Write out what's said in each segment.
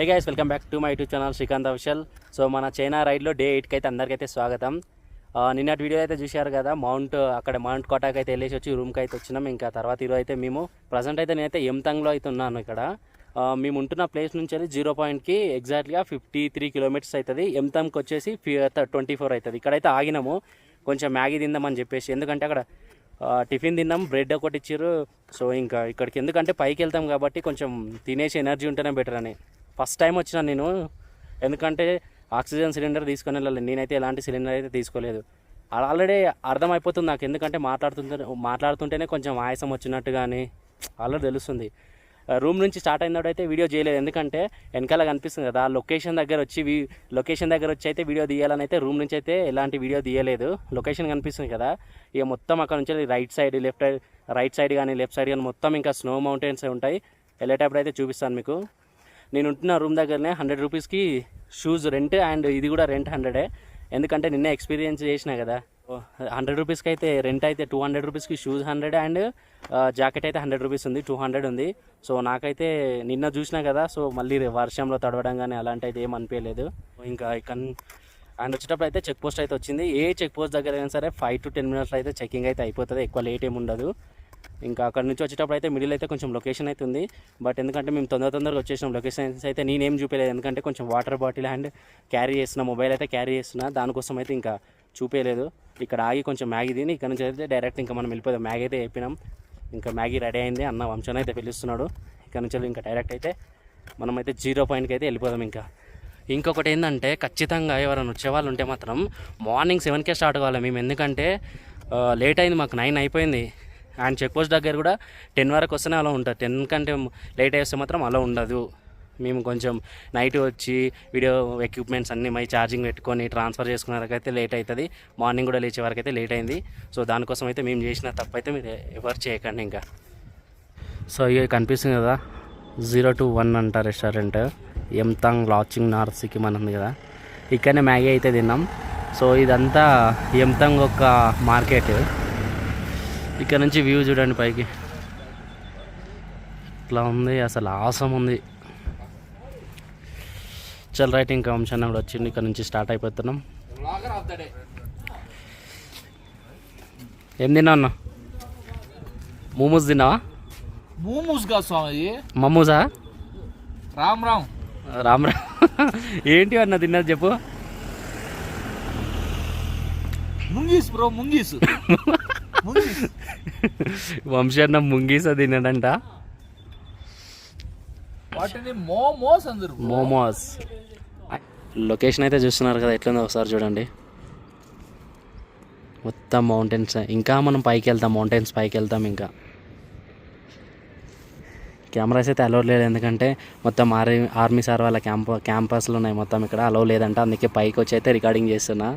Hey guys welcome back to my YouTube channel Srikanth official so మన China రైడ్లో day ఎయిట్కి అయితే అందరికైతే స్వాగతం. నిన్నటి వీడియో అయితే చూశారు కదా మౌంట్ అక్కడ మౌంట్ కోటాకి అయితే వెళ్ళేసి వచ్చి రూమ్కి అయితే వచ్చినాం. ఇంకా తర్వాత ఈరోజు అయితే మేము ప్రజెంట్ అయితే నేనైతే ఎంతంగ్లో అయితే ఉన్నాను ఇక్కడ. మేము ఉంటున్న ప్లేస్ నుంచి వెళ్ళి జీరో పాయింట్కి ఎగ్జాక్ట్గా ఫిఫ్టీ త్రీ కిలోమీటర్స్ అవుతుంది. ఎంతంకి వచ్చేసి ట్వంటీ ఫోర్ uh, అవుతుంది. ఇక్కడైతే ఆగినాము. కొంచెం మ్యాగీ తిందామని చెప్పేసి. ఎందుకంటే అక్కడ టిఫిన్ తిన్నాం బ్రెడ్ ఒకటి ఇచ్చారు సో ఇంకా ఇక్కడికి ఎందుకంటే పైకి వెళ్తాం కాబట్టి కొంచెం తినేసి ఎనర్జీ ఉంటేనే బెటర్ అని. ఫస్ట్ టైం వచ్చిన నేను. ఎందుకంటే ఆక్సిజన్ సిలిండర్ తీసుకొని వెళ్ళాలి. నేనైతే ఎలాంటి సిలిండర్ అయితే తీసుకోలేదు. ఆల్రెడీ అర్థమైపోతుంది నాకు. ఎందుకంటే మాట్లాడుతుంటే మాట్లాడుతుంటేనే కొంచెం ఆయాసం వచ్చినట్టు కానీ ఆల్రెడీ తెలుస్తుంది. రూమ్ నుంచి స్టార్ట్ అయినప్పుడైతే వీడియో చేయలేదు. ఎందుకంటే వెనకాల కనిపిస్తుంది కదా ఆ లొకేషన్ దగ్గర వచ్చి వీ లొకేషన్ దగ్గర వచ్చి అయితే వీడియో తీయాలని అయితే రూమ్ నుంచి అయితే ఎలాంటి వీడియో తీయలేదు. లొకేషన్ కనిపిస్తుంది కదా ఇక మొత్తం అక్కడ నుంచి right side left right side కానీ లెఫ్ట్ సైడ్ కానీ మొత్తం ఇంకా స్నో మౌంటైన్స్ ఉంటాయి. వెళ్ళేటప్పుడు అయితే చూపిస్తాను మీకు. నేను ఉంటున్న రూమ్ దగ్గరనే హండ్రెడ్ రూపీస్కి షూస్ రెంట్ అండ్ ఇది కూడా రెంట్ హండ్రెడే. ఎందుకంటే నిన్న ఎక్స్పీరియన్స్ చేసిన కదా. హండ్రెడ్ రూపీస్కి అయితే రెంట్ అయితే టూ హండ్రెడ్ రూపీస్కి షూస్ హండ్రెడ్ అండ్ జాకెట్ అయితే హండ్రెడ్ రూపీస్ ఉంది టూ హండ్రెడ్ ఉంది. సో నాకైతే నిన్న చూసినా కదా సో మళ్ళీ వర్షంలో తడవడం కానీ అలాంటి అయితే ఏం అనిపించలేదు ఇంకా ఇక్కడ అండ్ వచ్చేటప్పుడు అయితే చెక్ పోస్ట్ అయితే వచ్చింది. ఏ చెక్ పోస్ట్ దగ్గర అయినా సరే ఫైవ్ టు టెన్ మినిట్స్ అయితే చెకింగ్ అయితే అయిపోతుంది ఎక్కువ లేట్ ఏమి ఉండదు. ఇంకా అక్కడ నుంచి వచ్చేటప్పుడు అయితే మిడిల్ అయితే కొంచెం లొకేషన్ అయితే ఉంది. బట్ ఎందుకంటే మేము తొందర తొందరగా వచ్చేసినాం లొకేషన్స్ అయితే నేనేం చూపించలేదు ఎందుకంటే కొంచెం వాటర్ బాటిల్ అండ్ క్యారీ చేస్తున్న మొబైల్ అయితే క్యారీ చేస్తున్నా. దానికోసం అయితే ఇంకా చూపించలేదు ఇక్కడ ఆగి కొంచెం మ్యాగీ తిని ఇక్కడ నుంచి అయితే డైరెక్ట్ ఇంకా మనం వెళ్ళిపోదాం. మ్యాగీ అయితే చెప్పినాం. ఇంకా మ్యాగీ రెడీ అయింది. అన్న వంశం అయితే పిలుస్తున్నాడు. ఇక్కడ నుంచి ఇంకా డైరెక్ట్ అయితే మనమైతే జీరో పాయింట్కి అయితే వెళ్ళిపోదాం ఇంకా. ఇంకొకటి ఏంటంటే ఖచ్చితంగా ఎవరైనా వచ్చేవాళ్ళు ఉంటే మాత్రం మార్నింగ్ సెవెన్కే స్టార్ట్ కావాలి. మేము ఎందుకంటే లేట్ అయింది. మాకు నైన్ అయిపోయింది. అండ్ చెక్ పోస్ట్ దగ్గర కూడా టెన్ వరకు వస్తేనే అలా ఉంటుంది. టెన్ కంటే లేట్ అయ్యేస్తే మాత్రం అలా ఉండదు. మేము కొంచెం నైట్ వచ్చి వీడియో ఎక్విప్మెంట్స్ అన్నీ మై ఛార్జింగ్ పెట్టుకొని ట్రాన్స్ఫర్ చేసుకునే వరకు అయితే లేట్ అవుతుంది. మార్నింగ్ కూడా లేచే వరకు అయితే లేట్ అయింది. సో దానికోసం అయితే మేము చేసిన తప్పు అయితే మీరు ఎవరు చేయకండి ఇంకా. సో ఇక కనిపిస్తుంది కదా జీరో టు వన్ అంట రెస్టారెంట్. ఎంతాంగ్ లాచింగ్ నార్త్ సిక్కిం అని ఉంది కదా. ఇక్కడనే మ్యాగీ అయితే తిన్నాం. సో ఇదంతా ఎంతంగ్ ఒక మార్కెట్. ఇక్కడ నుంచి వ్యూ చూడండి పైకి. ఇట్లా ఉంది అసలు ఆసం ఉంది. చల్ రైట్ ఇంకా వంశాన్ని కూడా వచ్చింది ఇక్కడ నుంచి స్టార్ట్ అయిపోతున్నాం. ఏం తిన్నావు అన్న? మోమోస్ తిన్నావా? మూమూస్గా స్వామి మమ్మూసా రామ్ రామ్. రామ్ రామ్. ఏంటి అన్న తిన్నది చెప్పు. ముంగీస్ బ్రో ముంగీస్. ముంగీస్. వంశీ అన్న ముంగీసా తిన్నాడంట వాటిని మోమోస్ అందరు. మోమోస్. లొకేషన్ అయితే చూస్తున్నారు కదా ఎట్లుందో ఒకసారి చూడండి. మొత్తం మౌంటైన్స్ ఇంకా మనం పైకి వెళ్తాం మౌంటైన్స్ పైకి వెళ్తాం ఇంకా. కెమెరాస్ అయితే అలౌ లేదు ఎందుకంటే మొత్తం ఆర్మీ ఆర్మీ సార్ వాళ్ళ క్యాంప క్యాంపస్లు ఉన్నాయి మొత్తం ఇక్కడ అలౌ లేదంట అందుకే పైకి వచ్చి అయితే రికార్డింగ్ చేస్తున్నా.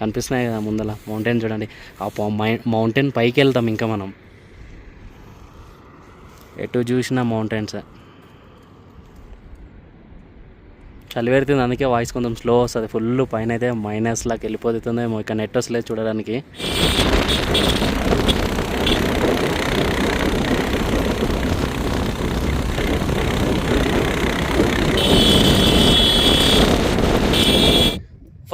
కనిపిస్తున్నాయి కదా ముందల. మౌంటైన్ చూడండి. ఆ మై- మౌంటైన్ పైకి వెళ్తాం ఇంకా మనం. ఎటు చూసినా మౌంటైన్స్ చలి పెడుతుంది అందుకే వాయిస్ కొంచెం స్లో వస్తుంది. ఫుల్ పైన అయితే మైనస్ వెళ్ళిపోతుందేమో ఇక నెట్ వస్తలేదు చూడడానికి.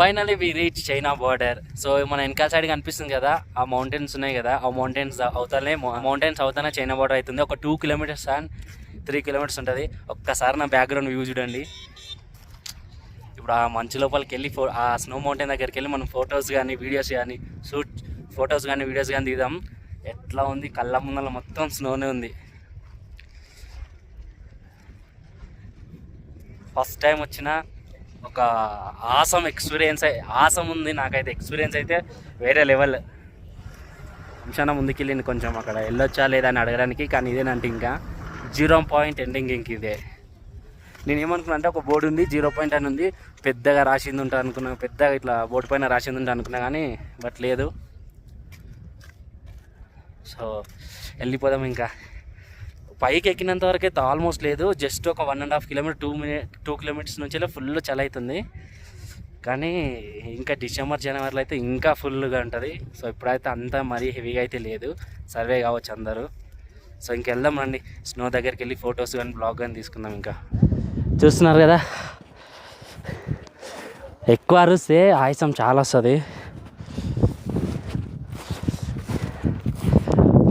Finally we reach China border so మన వెనకాల సైడ్ కనిపిస్తుంది కదా ఆ మౌంటైన్స్ ఉన్నాయి కదా ఆ మౌంటైన్స్ అవుతానే మౌంటైన్స్ అవుతానే చైనా బార్డర్ అవుతుంది. ఒక two kilometres and three kilometres ఉంటుంది. ఒక్కసారి నా బ్యాక్గ్రౌండ్ వ్యూ చూడండి. ఇప్పుడు ఆ మంచు లోపలికి వెళ్ళి ఫో ఆ స్నో మౌంటైన్ దగ్గరికి వెళ్ళి మనం ఫొటోస్ కానీ వీడియోస్ కానీ షూట్ ఫొటోస్ కానీ వీడియోస్ కానీ దిగుదాం. ఎట్లా ఉంది? కళ్ళ ముందల మొత్తం స్నోనే ఉంది. ఫస్ట్ టైం వచ్చిన ఒక ఆసం ఎక్స్పీరియన్స్ ఆసం ఉంది. నాకైతే ఎక్స్పీరియన్స్ అయితే వేరే లెవెల్ నిమిషాన ముందుకెళ్ళింది కొంచెం అక్కడ వెళ్ళొచ్చా లేదా అని అడగడానికి కానీ ఇదేనంటే ఇంకా జీరో పాయింట్ ఎండింగ్ ఇంక ఇదే. నేను ఏమనుకున్నా అంటే ఒక బోర్డు ఉంది జీరో పాయింట్ అని ఉంది పెద్దగా రాసింది ఉంటా అనుకున్నా పెద్దగా ఇట్లా బోర్డు పైన రాసింది ఉంటా అనుకున్నా కానీ బట్ లేదు. సో వెళ్ళిపోదాం ఇంకా. పైకి ఎక్కినంత వరకు అయితే ఆల్మోస్ట్ లేదు. జస్ట్ ఒక one and half kilometre two minute two kilometres నుంచి ఫుల్ చలి అవుతుంది. కానీ ఇంకా డిసెంబర్ జనవరిలో అయితే ఇంకా ఫుల్గా ఉంటుంది. సో ఇప్పుడైతే అంతా మరీ హెవీగా అయితే లేదు. సర్వే కావచ్చు అందరూ. సో ఇంకెళ్దాం రండి. స్నో దగ్గరికి వెళ్ళి ఫొటోస్ కానీ బ్లాగ్ కానీ తీసుకుందాం ఇంకా. చూస్తున్నారు కదా? ఎక్కువ అరిస్తే ఆయాసం చాలా వస్తుంది.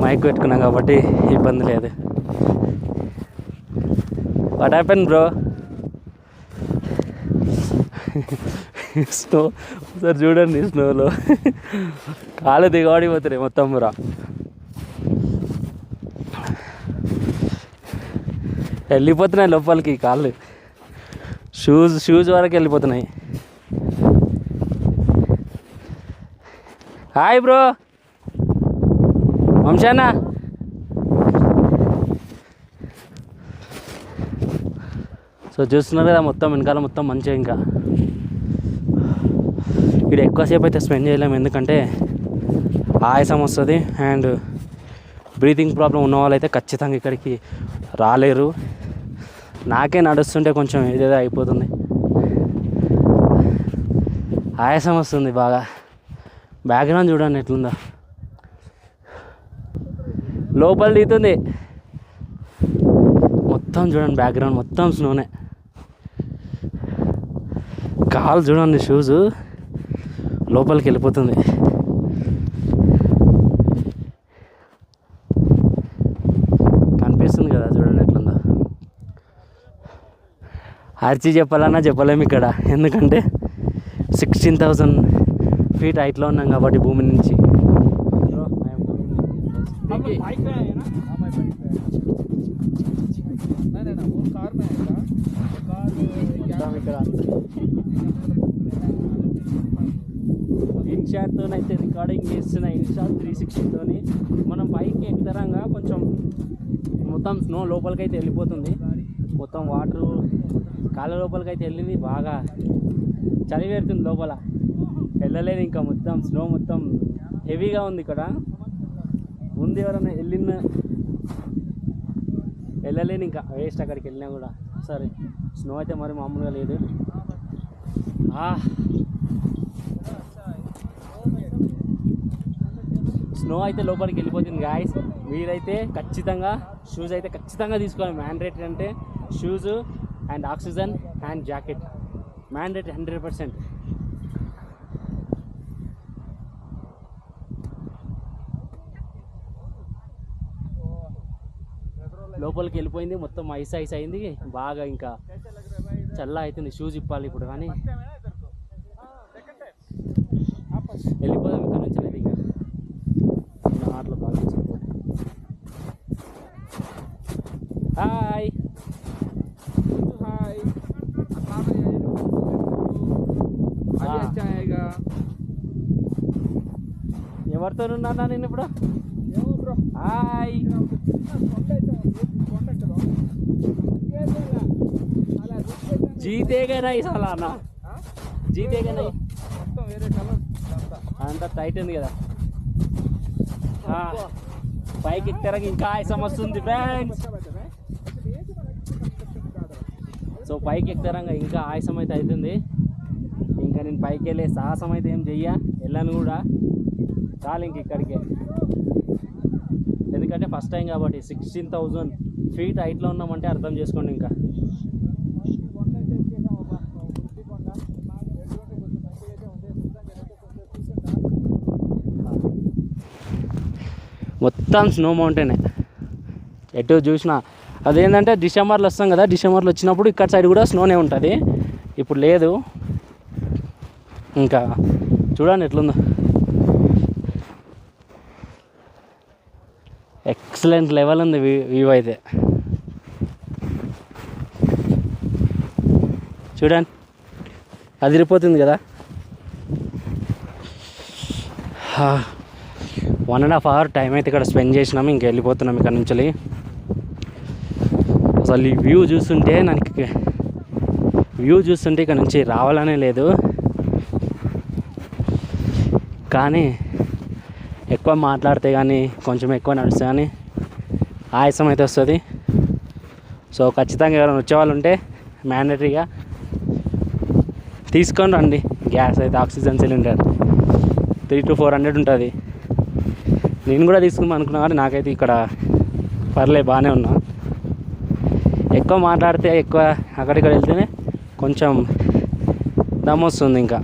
మైక్ పెట్టుకున్నాం కాబట్టి ఇబ్బంది లేదు. వాట్ హ్యాపెన్ బ్రో స్నో ఒకసారి చూడండి స్నోలో కాలు దిగబడిపోతున్నాయి మొత్తం బ్రా వెళ్ళిపోతున్నాయి లోపలికి కాళ్ళు. షూస్ షూస్ వరకు వెళ్ళిపోతున్నాయి. హాయ్ బ్రో వంశానా సో చూస్తున్నారు కదా మొత్తం వెనకాల మొత్తం మంచిగా ఇంకా. ఇక్కడ ఎక్కువసేపు అయితే స్పెండ్ చేయలేము ఎందుకంటే ఆయాసం వస్తుంది అండ్ బ్రీతింగ్ ప్రాబ్లం ఉన్న వాళ్ళైతే ఖచ్చితంగా ఇక్కడికి రాలేరు. నాకే నడుస్తుంటే కొంచెం ఏదేదో అయిపోతుంది. ఆయాసం వస్తుంది బాగా. బ్యాక్గ్రౌండ్ చూడండి ఎట్లుందో. లోపల దిగుతుంది. మొత్తం చూడండి బ్యాక్గ్రౌండ్ మొత్తం స్నోనే కాలు చూడండి షూస్ లోపలికి వెళ్ళిపోతుంది. కనిపిస్తుంది కదా చూడండి ఎట్లుందో. అరిచి చెప్పాలన్నా చెప్పలేము ఇక్కడ. ఎందుకంటే సిక్స్టీన్ థౌజండ్ ఫీట్ హైట్లో ఉన్నాం కాబట్టి భూమి నుంచి. ఇన్షాట్తో అయితే రికార్డింగ్ చేస్తున్న ఇన్షాట్ త్రీ సిక్స్టీతోని మనం పైకి ఎక్కుతరంగా కొంచెం మొత్తం స్నో లోపలికి అయితే వెళ్ళిపోతుంది. మొత్తం వాటర్ కాళ్ళ లోపలికి అయితే వెళ్ళింది బాగా చలి పెడుతుంది లోపల. వెళ్ళలేదు ఇంకా మొత్తం స్నో మొత్తం హెవీగా ఉంది ఇక్కడ. ముందు ఎవరైనా వెళ్ళిన వెళ్ళలేను ఇంకా వేస్ట్ అక్కడికి వెళ్ళినా కూడా. సరే. స్నో అయితే మరి మామూలుగా లేదు. ఆ. స్నో అయితే లోపలికి వెళ్ళిపోతుంది గాయస్ మీరైతే ఖచ్చితంగా షూస్ అయితే ఖచ్చితంగా తీసుకోవాలి. మ్యాండేటరీ అంటే shoes and oxygen and jacket mandatory hundred percent లోపలికి వెళ్ళిపోయింది. మొత్తం ఐస్ ఐస్ అయింది. బాగా ఇంకా చల్ల అవుతుంది. షూస్ ఇప్పాలి ఇప్పుడు కానీ. వెళ్ళిపోదాం ఇక్కడ నుంచి ఇంకా. ఆటలు బాగా హాయ్. హాయ్. ఎవరితో ఉన్నా నేను ఇప్పుడు? హాయ్. జీతేగా నై సలానా? జీతేగా నై? మొత్తం వేరే కలర్ అంతా టైట్ ఉంది కదా. పైకి ఎక్కితేరకు ఇంకా ఆయాసం వస్తుంది ఫ్రెండ్స్. సో పైకి ఎక్కుతారంగా ఇంకా ఆయాసం అయితే అవుతుంది ఇంకా నేను పైకి వెళ్ళే సాహసం అయితే ఏం చెయ్య? వెళ్ళను కూడా. చాలు ఇంక ఇక్కడికే. ఎందుకంటే ఫస్ట్ టైం కాబట్టి సిక్స్టీన్ థౌజండ్ ఫీట్ హైట్లో ఉన్నామంటే అర్థం చేసుకోండి ఇంకా. మొత్తం స్నో మౌంటైనే ఎటు చూసినా. అదేంటంటే డిసెంబర్లో వస్తాం కదా డిసెంబర్లో వచ్చినప్పుడు ఇక్కడ సైడ్ కూడా స్నోనే ఉంటుంది. ఇప్పుడు లేదు. ఇంకా చూడండి ఎట్లుందో. ఎక్సలెంట్ లెవెల్ ఉంది వ్యూ వ్యూ అయితే. చూడండి. అదిరిపోతుంది కదా. One and half hour time అయితే ఇక్కడ స్పెండ్ చేసినాము ఇంక వెళ్ళిపోతున్నాం ఇక్కడ నుంచి అసలు ఈ వ్యూ చూస్తుంటే నాకు వ్యూ చూస్తుంటే ఇక్కడ నుంచి రావాలనే లేదు. కానీ ఎక్కువ మాట్లాడితే కానీ కొంచెం ఎక్కువ నడిస్తే కానీ ఆయాసం అయితే వస్తుంది. సో ఖచ్చితంగా ఎవరైనా వచ్చేవాళ్ళు ఉంటే మ్యాండటరీగా తీసుకొని రండి. గ్యాస్ అయితే oxygen cylinder three to four hundred ఉంటుంది. నేను కూడా తీసుకుందాం అనుకున్నా కానీ నాకైతే ఇక్కడ పర్లే బాగానే ఉన్నా. ఎక్కువ మాట్లాడితే ఎక్కువ అక్కడిక్కడ వెళ్తేనే కొంచెం దమ్ వస్తుంది ఇంకా.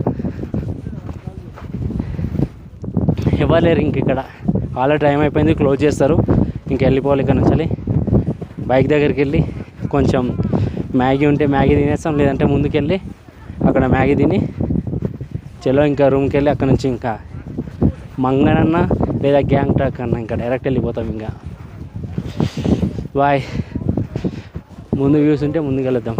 ఇవ్వలేరు ఇంక ఇక్కడ. ఆల్రెడీ టైం అయిపోయింది క్లోజ్ చేస్తారు. ఇంక వెళ్ళిపోవాలి ఇక్కడ నుంచి బైక్ దగ్గరికి వెళ్ళి కొంచెం మ్యాగీ ఉంటే మ్యాగీ తినేస్తాం లేదంటే ముందుకెళ్ళి అక్కడ మ్యాగీ తిని చలో ఇంకా రూమ్కి వెళ్ళి అక్కడ నుంచి ఇంకా మంగనన్న లేదా గ్యాంగ్ ట్రాక్ అన్న ఇంకా డైరెక్ట్ వెళ్ళిపోతాం ఇంకా. బాయ్. ముందు వ్యూస్ ఉంటే ముందుకు వెళ్దాం.